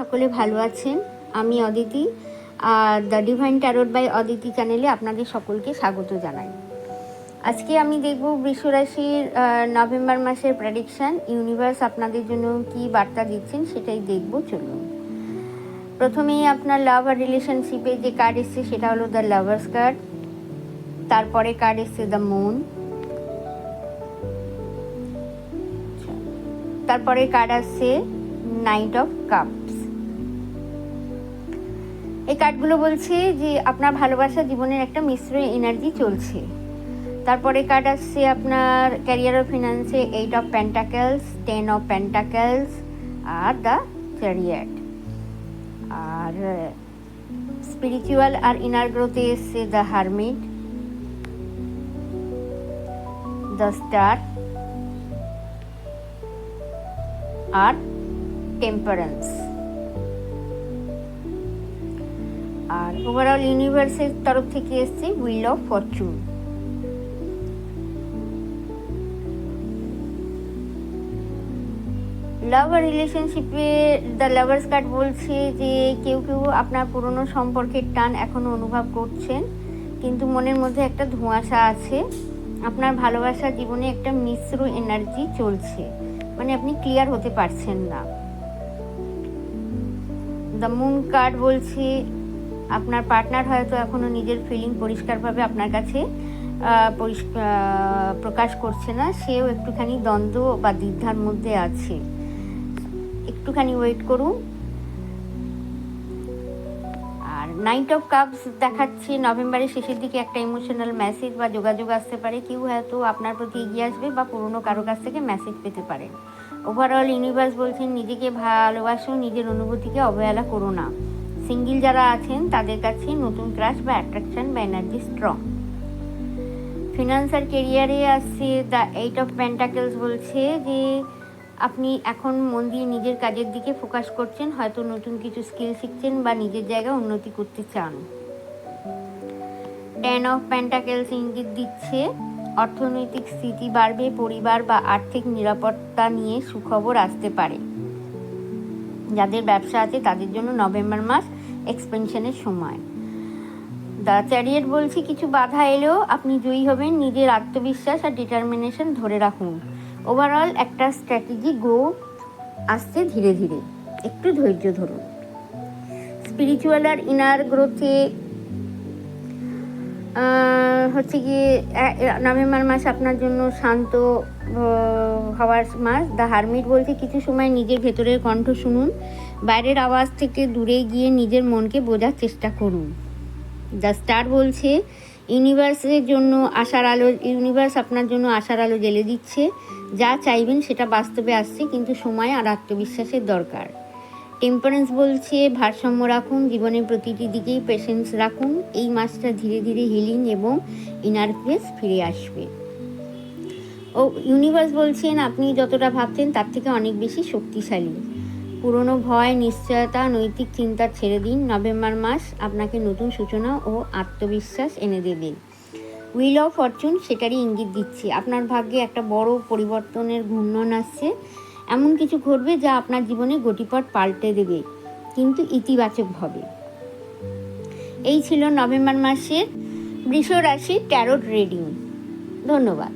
সকলে ভালো আছেন। আমি অদিতি, আর the divine tarot by Aditi চ্যানেলে আপনাদের সকলকে স্বাগত জানাই। আজকে আমি দেখব বৃষরাশির নভেম্বর মাসের প্রেডিকশন ইউনিভার্স আপনাদের জন্য কি বার্তা দিচ্ছেন সেটাই দেখব, চলুন। প্রথমেই আপনার লাভ আর রিলেশনশিপে যে কার্ড এসছে সেটা হলো দ্য লাভার্স কার্ড তারপরে কার্ড এসছে দ্য মুন তারপরে কার্ড আসছে নাইট অফ কাপস এই কার্ডগুলো বলছে যে আপনার ভালোবাসা জীবনের একটা মিশ্র এনার্জি চলছে। তারপরে কার্ড আসছে আপনার career of ফিনান্সে eight of pentacles ten of pentacles R the chariot আর স্পিরিচুয়াল আর ইনার গ্রোথে এসছে দ্য হারমিট দ্য স্টার আর টেম্পারেন্স আর ওভারঅল ইউনিভার্সের তরফ থেকে এসছে উইল অফ ফরচুন লাভ আর রিলেশনশিপে দ্য লাভার্স কার্ড বলছে যে কেউ কেউ আপনার পুরনো সম্পর্কের টান এখনও অনুভব করছেন, কিন্তু মনের মধ্যে একটা ধোঁয়াশা আছে। আপনার ভালোবাসা জীবনে একটা মিশ্র এনার্জি চলছে মানে আপনি ক্লিয়ার হতে পারছেন না। দ্য মুন কার্ড বলছে আপনার পার্টনার হয়তো এখনও নিজের ফিলিং পরিষ্কারভাবে আপনার কাছে প্রকাশ করছে না, সেও একটুখানি দ্বন্দ্ব বা দ্বিধার মধ্যে আছে। একটুখানি ওয়েট করুন। আর নাইট অফ কাপস দেখাচ্ছে, নভেম্বরের শেষের দিকে একটা ইমোশনাল মেসেজ বা যোগাযোগ আসতে পারে। কেউ হয়তো আপনার প্রতি এগিয়ে আসবে বা পুরনো কারও কাছ থেকে মেসেজ পেতে পারেন ওভারঅল ইউনিভার্স বলছেন, নিজেকে ভালোবাসো, নিজের অনুভূতিকে অবহেলা করো না। সিঙ্গেল যারা আছেন, তাদের কাছে নতুন ক্রাশ বা অ্যাট্রাকশন বা এনার্জি স্ট্রং ফিনান্স আর কেরিয়ারে আসছে দ্য এইট অফ পেন্টাকেলস বলছে যে, আপনি এখন মন দিয়ে নিজের কাজের দিকে ফোকাস করছেন, হয়তো নতুন কিছু স্কিল শিখছেন বা নিজের জায়গায় উন্নতি করতে চান। টেন অফ প্যান্টাকেলস ইঙ্গিত দিচ্ছে, অর্থনৈতিক স্থিতি বাড়বে, পরিবার বা আর্থিক নিরাপত্তা নিয়ে সুখবর আসতে পারে। যাদের ব্যবসা আছে, তাদের জন্য নভেম্বর মাস এক্সপেনশনের সময়। দ্য চ্যারিয়েট বলছে, কিছু বাধা এলেও আপনি জয়ী হবেন। নিজের আত্মবিশ্বাস আর ডিটারমিনেশন ধরে রাখুন। ওভারঅল একটা স্ট্র্যাটেজি গ্রো আসছে ধীরে ধীরে। একটু ধৈর্য ধরুন। স্পিরিচুয়াল আর ইনার গ্রোথে হচ্ছে এ- নভেম্বর মাস আপনার জন্য শান্ত হওয়ার মাস। দ্য হারমিট বলছে, কিছু সময় নিজের ভেতরের কণ্ঠ শুনুন, বাইরের আওয়াজ থেকে দূরে গিয়ে নিজের মনকে বোঝার চেষ্টা করুন। দ্য স্টার বলছে, ইউনিভার্সের জন্য আশার আলো, ইউনিভার্স আপনার জন্য আশার আলো জেলে দিচ্ছে। যা চাইবেন সেটা বাস্তবে আসছে, কিন্তু সময় আর আত্মবিশ্বাসের দরকার। টেম্পারেন্স বলছে, ভারসাম্য রাখুন, জীবনের প্রতিটি দিকেই পেশেন্স রাখুন। এই মাসটা ধীরে ধীরে হিলিং এবং ইনার পেস ফিরে আসবে। ও ইউনিভার্স বলছেন, আপনি যতটা ভাবছেন তার থেকে অনেক বেশি শক্তিশালী। পুরনো ভয়, নিশ্চয়তা, নৈতিক চিন্তা ছেড়ে দিন। নভেম্বর মাস আপনাকে নতুন সূচনা ও আত্মবিশ্বাস এনে দেবে। উইল অফ ফরচুন সেটারই ইঙ্গিত দিচ্ছে। আপনার ভাগ্যে একটা বড় পরিবর্তনের ঘূর্ণন আসছে। এমন কিছু ঘটবে যা আপনার জীবনে গতিপথ পাল্টে দেবে, কিন্তু ইতিবাচকভাবে। এই ছিল নভেম্বর মাসের বৃষ রাশি ট্যারোট রিডিং ধন্যবাদ।